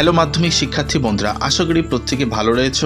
Hello মাধ্যমিক শিক্ষার্থী বন্ধুরা, আশা করি প্রত্যেকে ভালো রয়েছ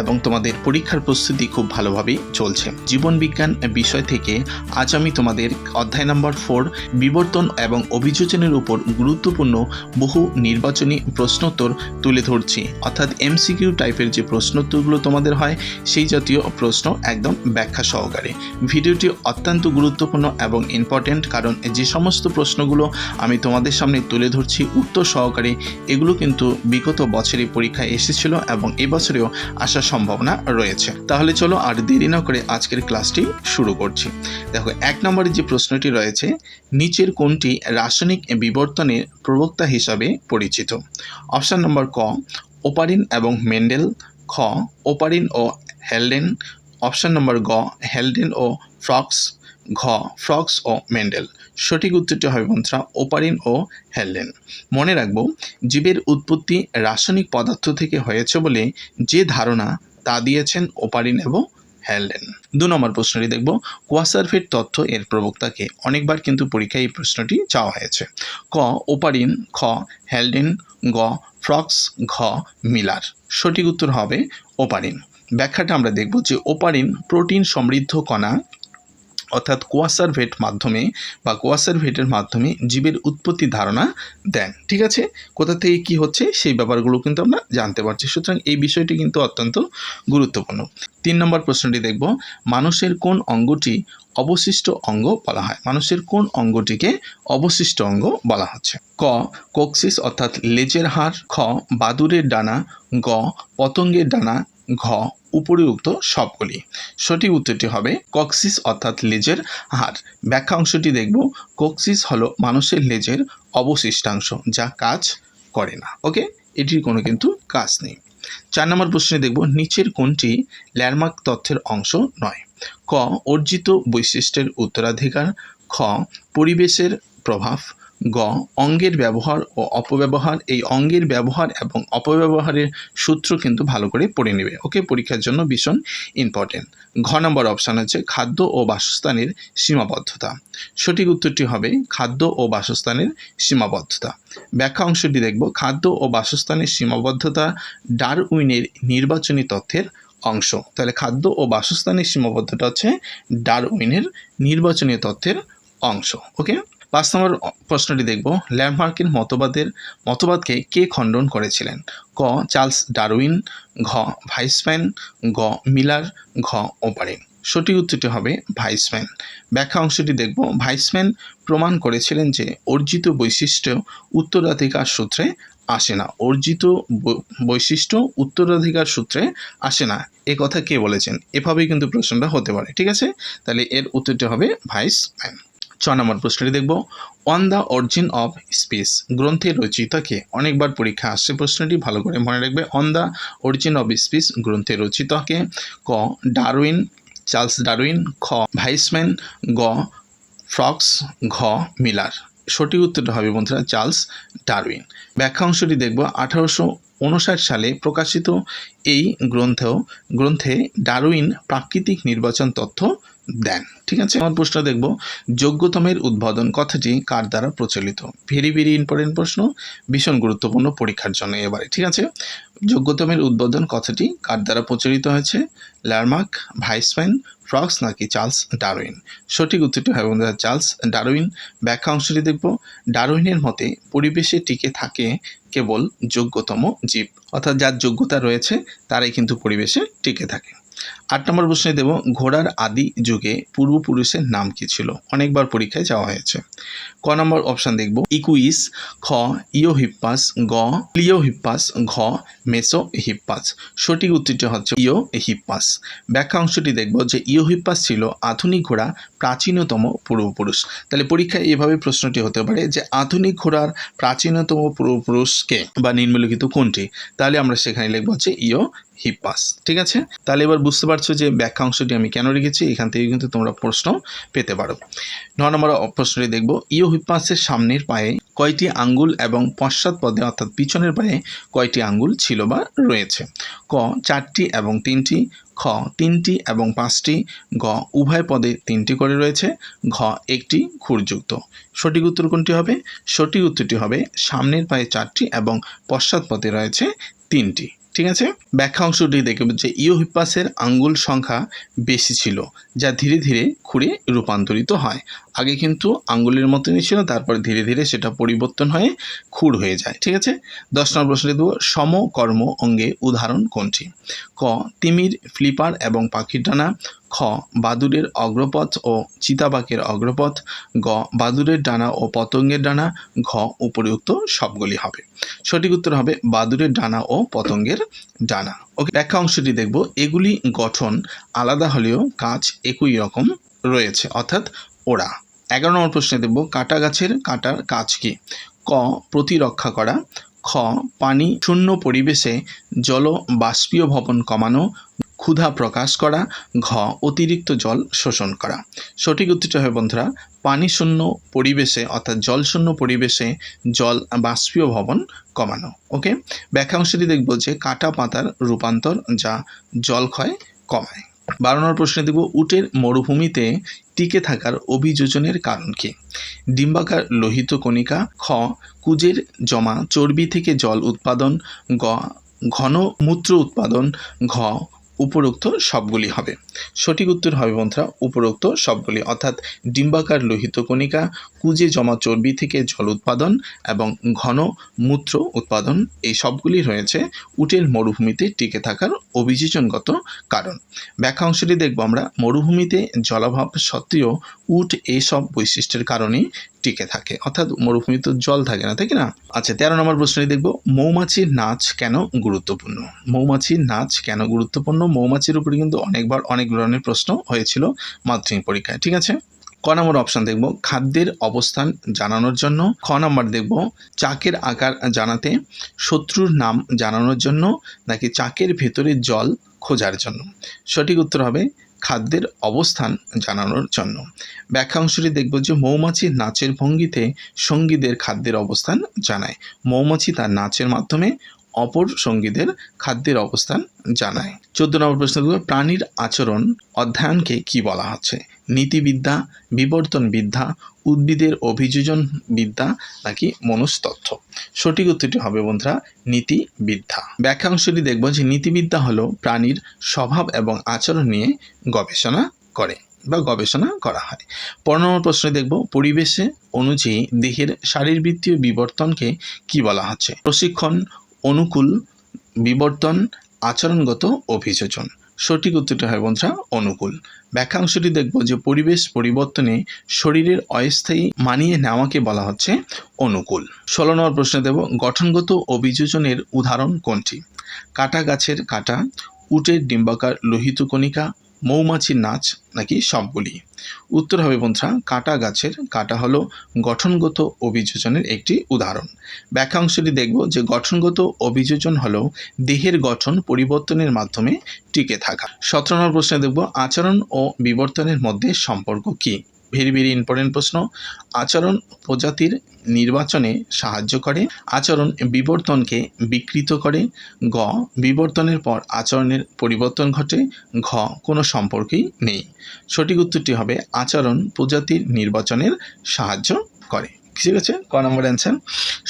এবং তোমাদের পরীক্ষার প্রস্তুতি খুব ভালোভাবেই চলছে। জীবন বিজ্ঞান বিষয় থেকে আজ আমি তোমাদের অধ্যায় নম্বর ফোর বিবর্তন এবং অভিযোজনের উপর গুরুত্বপূর্ণ বহু নির্বাচনী প্রশ্নোত্তর তুলে ধরছি। অর্থাৎ এমসিকিউ টাইপের যে প্রশ্নোত্তরগুলো তোমাদের হয়, সেই জাতীয় প্রশ্ন একদম ব্যাখ্যা সহকারে। ভিডিওটি অত্যন্ত গুরুত্বপূর্ণ এবং ইম্পর্টেন্ট কারণ যে সমস্ত প্রশ্নগুলো আমি তোমাদের সামনে তুলে ধরছি, উত্তর সহকারে, এগুলো কিন্তু বিগত বছরই পরীক্ষায় এসেছিল এবং এবছরেও আসার সম্ভাবনা রয়েছে। তাহলে চলো আর দেরি না করে আজকের ক্লাসটি শুরু করছি। দেখো, এক নম্বরে যে প্রশ্নটি রয়েছে, নিচের কোনটি রাসায়নিক বিবর্তনের প্রবক্তা হিসাবে পরিচিত? অপশান নম্বর ক, ওপারিন এবং মেন্ডেল। খ, ওপারিন ও হেলডেন। অপশান নম্বর গ, হেলডেন ও ফ্রক্স। ঘ, ফ্রক্স ও মেন্ডেল। সঠিক উত্তরটি হবে বন্ধুরা ওপারিন ও হেলডেন মনে রাখব, জীবের উৎপত্তি রাসায়নিক পদার্থ থেকে হয়েছে বলে যে ধারণা তা দিয়েছেন ওপারিন এবং হেলডেন দু নম্বর প্রশ্নটি দেখব, কোয়াসারফেট তথ্য এর প্রবক্তাকে অনেকবার কিন্তু পরীক্ষায় এই প্রশ্নটি চাওয়া হয়েছে। ক, ওপারিন, খ হেলডেন গ, ফ্রক্স, ঘ, মিলার। সঠিক উত্তর হবে ওপারিন। ব্যাখ্যাটা আমরা দেখব যে ওপারিন প্রোটিন সমৃদ্ধ কণা অর্থাৎ কোয়াসারভেট মাধ্যমে বা কোয়াসারভেটের মাধ্যমে জীবের উৎপত্তি ধারণা দেন, ঠিক আছে? কোথা থেকে কি হচ্ছে সেই ব্যাপারগুলো কিন্তু আমরা জানতে পারছি। সুতরাং এই বিষয়টি কিন্তু অত্যন্ত গুরুত্বপূর্ণ। তিন নম্বর প্রশ্নটি দেখব, মানুষের কোন অঙ্গটি অবশিষ্ট অঙ্গ বলা হয়? মানুষের কোন অঙ্গটিকে অবশিষ্ট অঙ্গ বলা হচ্ছে? ক, কোক্সিস অর্থাৎ লেজের হাড়, খ বাদুরের ডানা, গ, পতঙ্গের ডানা, ঘ উপরিউক্ত সবগুলি। সঠিক উত্তরটি হবে কক্সিস অর্থাৎ লেজের হাড়। ব্যাখ্যা অংশটি দেখব কক্সিস হলো মানুষের লেজের অবশিষ্টাংশ যা কাজ করে না। ওকে? এটির কোনো কিন্তু কাজ নেই। চার নম্বর প্রশ্নে দেখব, নিচের কোনটি ল্যান্ডমার্ক তথ্যের অংশ নয়? ক, অর্জিত বৈশিষ্ট্যের উত্তরাধিকার। খ, পরিবেশের প্রভাব। গ, অঙ্গের ব্যবহার ও অপব্যবহার। এই অঙ্গের ব্যবহার এবং অপব্যবহারের সূত্র কিন্তু ভালো করে পড়ে নেবে। ওকে? পরীক্ষার জন্য ভীষণ ইম্পর্টেন্ট ঘ নম্বর অপশান হচ্ছে খাদ্য ও বাসস্থানের সীমাবদ্ধতা। সঠিক উত্তরটি হবে, খাদ্য ও বাসস্থানের সীমাবদ্ধতা। ব্যাখ্যা অংশটি দেখব। খাদ্য ও বাসস্থানের সীমাবদ্ধতা ডারউইনের নির্বাচনী তথ্যের অংশ। তাহলে খাদ্য ও বাসস্থানের সীমাবদ্ধতা হচ্ছে ডারউইনের নির্বাচনী তথ্যের অংশ। ওকে? পাঁচ নম্বর প্রশ্নটি দেখব। ল্যান্ডমার্কের মতবাদের, মতবাদকে কে খণ্ডন করেছিলেন? ক, চার্লস ডারউইন, ঘ, ভাইসম্যান, গ, মিলার, ঘ, ওপারে। সঠিক উত্তরটি হবে ভাইসম্যান। ব্যাখ্যা অংশটি দেখব। ভাইসম্যান প্রমাণ করেছিলেন যে অর্জিত বৈশিষ্ট্য উত্তরাধিকার সূত্রে আসে না। অর্জিত বৈশিষ্ট্য উত্তরাধিকার সূত্রে আসে না। এ কথা কে বলেছেন? এভাবেই কিন্তু প্রশ্নটা হতে পারে। ঠিক আছে? তাহলে এর উত্তরটি হবে ভাইসম্যান। ছ নম্বর প্রশ্নটি দেখব। On the origin of space গ্রন্থের রচিতাকে অনেকবার পরীক্ষা আসছে প্রশ্নটি, ভালো করে মনে রাখবে। On the Origin of Species গ্রন্থের রচিতাকে ক, ডারউইন, চার্লস ডারউইন, খ, ভাইসম্যান, গ, ফ্রক্স, ঘ, মিলার। সঠিক উত্তরটা হবে বন্ধুরা চার্লস ডারউইন। ব্যাখ্যা অংশটি দেখব, আঠারোশো উনষাট সালে প্রকাশিত এই গ্রন্থেও, গ্রন্থে ডারউইন প্রাকৃতিক নির্বাচন তথ্য দেন, ঠিক আছে? আমার প্রশ্ন দেখব। যোগ্যতমের উদ্বোধন কথাটি কার দ্বারা প্রচলিত? ভেরি ভেরি ইম্পর্টেন্ট প্রশ্ন, ভীষণ গুরুত্বপূর্ণ পরীক্ষার জন্য এবারে, ঠিক আছে? যোগ্যতমের উদ্বোধন কথাটি কার দ্বারা প্রচলিত হয়েছে? ল্যারমার্ক, ভাইসম্যান ফ্রক্স নাকি চার্লস ডারউইন? সঠিক উত্তরটি হবে বন্ধুরা চার্লস ডারউইন। ব্যাখ্যা অংশটি দেখব। ডারউইনের মতে পরিবেশে টিকে থাকে কেবল যোগ্যতম জীব, অর্থাৎ যার যোগ্যতা রয়েছে, তারাই কিন্তু পরিবেশে টিকে থাকে। আট নম্বর প্রশ্নে দেব, ঘোড়ার আদি যুগে পূর্বপুরুষের নাম কি ছিল? অনেকবার পরীক্ষায় যাওয়া হয়েছে। ক নম্বর অপশান দেখব, ইকুইস, খ ইওহিপ্পাস গ ক্লিওহিপ্পাস ঘ মেসো হিপ্পাস সঠিক উত্তরটি হচ্ছে ইও হিপ্পাস ব্যাখ্যা অংশটি দেখব যে ইওহিপ্পাস ছিল আধুনিক ঘোড়া, প্রাচীনতম পূর্বপুরুষ। তাহলে পরীক্ষায় এভাবে প্রশ্নটি হতে পারে যে আধুনিক ঘোড়ার প্রাচীনতম পূর্বপুরুষকে বা নিম্নলিখিত কোনটি? তাহলে আমরা সেখানে লিখব হচ্ছে ইও হিপ্পাস ঠিক আছে? তাহলে এবার বুঝতে পারছ যে ব্যাখ্যা অংশটি আমি কেন রেখেছি, এখান থেকে কিন্তু তোমরা প্রশ্ন পেতে পারো। ন নম্বর প্রশ্নটি দেখব। ইও হিপ্পাসের সামনের পায়ে কয়টি আঙ্গুল এবং পশ্চাৎ পদে অর্থাৎ পিছনের পায়ে কয়টি আঙ্গুল ছিল বা রয়েছে? ক, চারটি এবং তিনটি। খ, তিনটি এবং পাঁচটি। গ, উভয় পদে তিনটি করে রয়েছে। ঘ, একটি খুরযুক্ত সঠিক উত্তর কোনটি হবে? সঠিক উত্তরটি হবে সামনের পায়ে চারটি এবং পশ্চাৎ পদে রয়েছে তিনটি। ঠিক আছে? ব্যাখ্যা অংশটি দেখে যে ইউহিপাসের আঙ্গুল সংখ্যা বেশি ছিল, যা ধীরে ধীরে খুঁড়ে রূপান্তরিত হয়। আগে কিন্তু আঙ্গুলের মতনই ছিল, তারপর ধীরে ধীরে সেটা পরিবর্তন হয়ে খুঁড় হয়ে যায়, ঠিক আছে? দশ নম্বর প্রশ্ন দেব সমকর্ম অঙ্গে উদাহরণ কোনটি? ক, তিমির, ফ্লিপার এবং পাখির ডানা। খ, বাদুড়ের অগ্রপথ ও চিতাবাকের অগ্রপথ, গ, বাদুড়ের ডানা ও পতঙ্গের ডানা, ঘ, উপরিউক্ত সবগুলি হবে। সঠিক উত্তর হবে বাদুড়ের ডানা ও পতঙ্গের ডানা। ওকে, ব্যাখ্যা অংশটি দেখব। এগুলি গঠন আলাদা হলেও কাজ একই রকম রয়েছে, অর্থাৎ ওরা এগারো নম্বর প্রশ্নে দেখব, কাটা গাছের কাটার কাজ কি? ক, প্রতিরক্ষা করা। খ, পানি শূন্য পরিবেশে জল বাষ্পীয় ভবন কমানো। ক্ষুধা প্রকাশ করা, ঘ, অতিরিক্ত জল শোষণ করা। সঠিক উত্তরটি হবে, বন্ধুরা পানি শূন্য পরিবেশে, অর্থাৎ জল শূন্য পরিবেশে জল বাষ্পীয় ভবন কমানো, ওকে? ব্যাখ্যাংশটি দেখব যে কাটা পাতার রূপান্তর যা জলক্ষয় কমায়। বারো নম্বর প্রশ্নে দেখব, উটের মরুভূমিতে টিকে থাকার অভিযোজনের কারণ কি? ডিম্বাকার লোহিত কণিকা, খ, কুজের জমা চর্বি থেকে জল উৎপাদন, গ, ঘন মূত্র উৎপাদন, ঘ উপরোক্ত সবগুলি হবে। সঠিক উত্তর হবে বন্ধুরা, উপরোক্ত সবগুলি। অর্থাৎ ডিম্বাকার লোহিত কণিকা, কুজে জমা চর্বি থেকে জল উৎপাদন এবং ঘন মূত্র উৎপাদন, এই সবগুলি রয়েছে উটের মরুভূমিতে টিকে থাকার অভিযোজনগত কারণ। ব্যাখ্যা অংশটি দেখব আমরা। মরুভূমিতে জলাভাব সত্ত্বেও উট এইসব বৈশিষ্ট্যের কারণেই টিকে থাকে। অর্থাৎ মরুভূমিতে জল থাকে না, তাই না? আচ্ছা তেরো নম্বর প্রশ্নটি দেখব। মৌমাছির নাচ কেন গুরুত্বপূর্ণ? মৌমাছির নাচ কেন গুরুত্বপূর্ণ? মৌমাছির উপরে কিন্তু অনেকবার অনেক ধরনের প্রশ্ন হয়েছিল মাধ্যমিক পরীক্ষায়, ঠিক আছে? ক নম্বর অপশান দেখব। খাদ্যের অবস্থান জানানোর জন্য। খ নম্বর দেখব। চাকের আকার জানাতে শত্রুর নাম জানানোর জন্য নাকি চাকের ভেতরে জল খোঁজার জন্য? সঠিক উত্তর হবে খাদ্যের অবস্থান জানানোর জন্য। ব্যাখ্যা অংশটি দেখব যে মৌমাছি নাচের ভঙ্গিতে সঙ্গীদের খাদ্যের অবস্থান জানায়। মৌমাছি তার নাচের মাধ্যমে অপর সঙ্গীদের খাদ্যের অবস্থান জানায়। চোদ্দ নম্বর প্রশ্ন প্রাণীর আচরণ অধ্যয়নকে কি বলা হচ্ছে? নীতিবিদ্যা বিবর্তন বিদ্যা উদ্ভিদের অভিযোজন বিদ্যা নাকি মনস্তত্ত্ব? সঠিক উত্তরটি হবে বন্ধুরা, নীতিবিদ্যা। ব্যাখ্যাংশটি দেখব যে নীতিবিদ্যা হলো প্রাণীর স্বভাব এবং আচরণ নিয়ে গবেষণা করে বা গবেষণা করা হয়। পনেরো নম্বর প্রশ্নে দেখব, পরিবেশে অনুযায়ী দেহের শারীরবৃত্তীয় বিবর্তনকে কি বলা হচ্ছে? প্রশিক্ষণ অনুকূল বিবর্তন আচরণগত অভিযোজন। সঠিক উত্তরটি হয় বন্ধুরা, অনুকূল। ব্যাখ্যাংশটি দেখব যে পরিবেশ পরিবর্তনে শরীরের অস্থায়ী মানিয়ে নেওয়াকে বলা হচ্ছে অনুকূল। ষোলো নম্বর প্রশ্নে দেব, গঠনগত অভিযোজনের উদাহরণ কোনটি? কাটা গাছের কাটা, উটের ডিম্বাকার লোহিত কণিকা মৌমাছির নাচ নাকি সবগুলি? উত্তর হবে বন্ধুরা, কাটা গাছের কাটা হলো গঠনগত অভিযোজনের একটি উদাহরণ। ব্যাখ্যাংশটি দেখব যে গঠনগত অভিযোজন হলো দেহের গঠন পরিবর্তনের মাধ্যমে টিকে থাকা। সতেরো নম্বর প্রশ্নে দেখব আচরণ ও বিবর্তনের মধ্যে সম্পর্ক কি? ভেরি ভেরি ইম্পর্টেন্ট প্রশ্ন। আচরণ প্রজাতির নির্বাচনে সাহায্য করে। আচরণ বিবর্তনকে বিকৃত করে। গ, বিবর্তনের পর আচরণের পরিবর্তন ঘটে। ঘ, কোনো সম্পর্কেই নেই। সঠিক উত্তরটি হবে আচরণ প্রজাতির নির্বাচনের সাহায্য করে। ঠিক আছে? ক নম্বর অ্যান্সার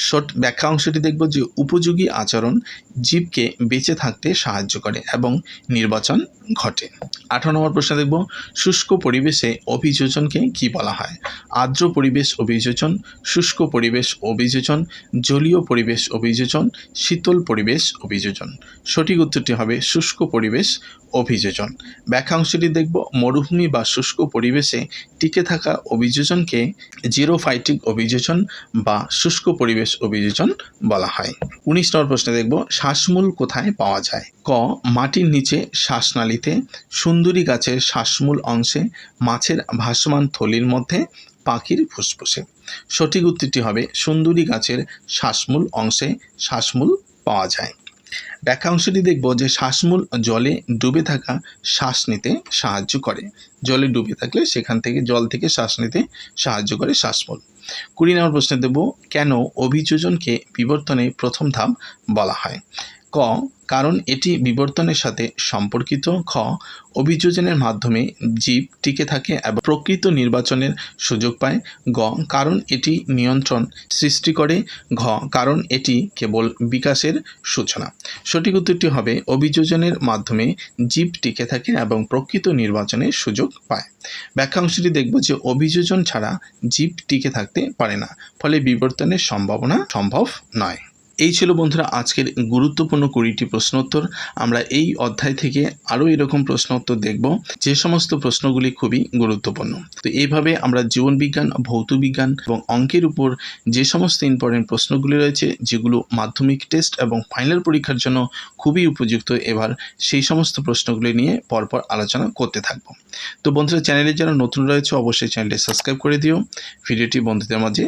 শর্ট ব্যাখ্যা অংশটি দেখব যে উপযোগী আচরণ জীবকে বেঁচে থাকতে সাহায্য করে এবং নির্বাচন ঘটে। আঠারো নম্বর প্রশ্ন দেখব, শুষ্ক পরিবেশে অভিযোজনকে কি বলা হয়? আর্দ্র পরিবেশ অভিযোজন, শুষ্ক পরিবেশ অভিযোজন, জলীয় পরিবেশ অভিযোজন, শীতল পরিবেশ অভিযোজন। সঠিক উত্তরটি হবে শুষ্ক পরিবেশ অভিযোজন। ব্যাখ্যা অংশটি দেখব, মরুভূমি বা শুষ্ক পরিবেশে টিকে থাকা অভিযোজনকে জিরোফাইটিক অভিযোজন বা শুষ্ক পরিবেশ অভিযোজন বলা হয়। উনিশ নম্বর প্রশ্নে দেখব, শ্বাসমূল কোথায় পাওয়া যায়? ক, মাটির নিচে শ্বাসনালীতে, সুন্দরী গাছের শ্বাসমূল অংশে, মাছের ভাসমান থলির মধ্যে, পাখির ফুসফুসে। সঠিক উত্তরটি হবে, সুন্দরী গাছের শ্বাসমূল অংশে শ্বাসমূল পাওয়া যায়। ব্যাখ্যা অংশটি দেখব যে শ্বাসমূল জলে ডুবে থাকা শ্বাস নিতে সাহায্য করে। জলে ডুবে থাকলে সেখান থেকে, জল থেকে শ্বাস নিতে সাহায্য করে শ্বাসমূল। কুড়ি নম্বর প্রশ্নে দেব কেন অভিযোজনকে বিবর্তনে প্রথম ধাপ বলা হয়? ক, কারণ এটি বিবর্তনের সাথে সম্পর্কিত। খ, অভিযোজনের মাধ্যমে জীব টিকে থাকে এবং প্রকৃত নির্বাচনের সুযোগ পায়। গ, কারণ এটি নিয়ন্ত্রণ সৃষ্টি করে। ঘ, কারণ এটি কেবল বিকাশের সূচনা। সঠিক উত্তরটি হবে, অভিযোজনের মাধ্যমে জীব টিকে থাকে এবং প্রকৃত নির্বাচনের সুযোগ পায়। ব্যাখ্যা অংশটি দেখব যে অভিযোজন ছাড়া জীব টিকে থাকতে পারে না, ফলে বিবর্তনের সম্ভাবনা সম্ভব নয়। এই ছিল বন্ধুরা আজকের গুরুত্বপূর্ণ কুড়িটি প্রশ্ন উত্তর আমরা এই অধ্যায় থেকে আরও এরকম প্রশ্ন উত্তর দেখব। যে সমস্ত প্রশ্নগুলি খুবই গুরুত্বপূর্ণ। তো এইভাবে আমরা জীবনবিজ্ঞান ভৌতবিজ্ঞান এবং অঙ্কের উপর যে সমস্ত ইম্পর্টেন্ট প্রশ্নগুলি রয়েছে, যেগুলো মাধ্যমিক টেস্ট এবং ফাইনাল পরীক্ষার জন্য খুবই উপযুক্ত, এবার সেই সমস্ত প্রশ্নগুলি নিয়ে পরপর আলোচনা করতে থাকব। তো বন্ধুরা চ্যানেলে যারা নতুন রয়েছে, অবশ্যই চ্যানেলটি সাবস্ক্রাইব করে দিও। ভিডিওটি বন্ধুদের মাঝে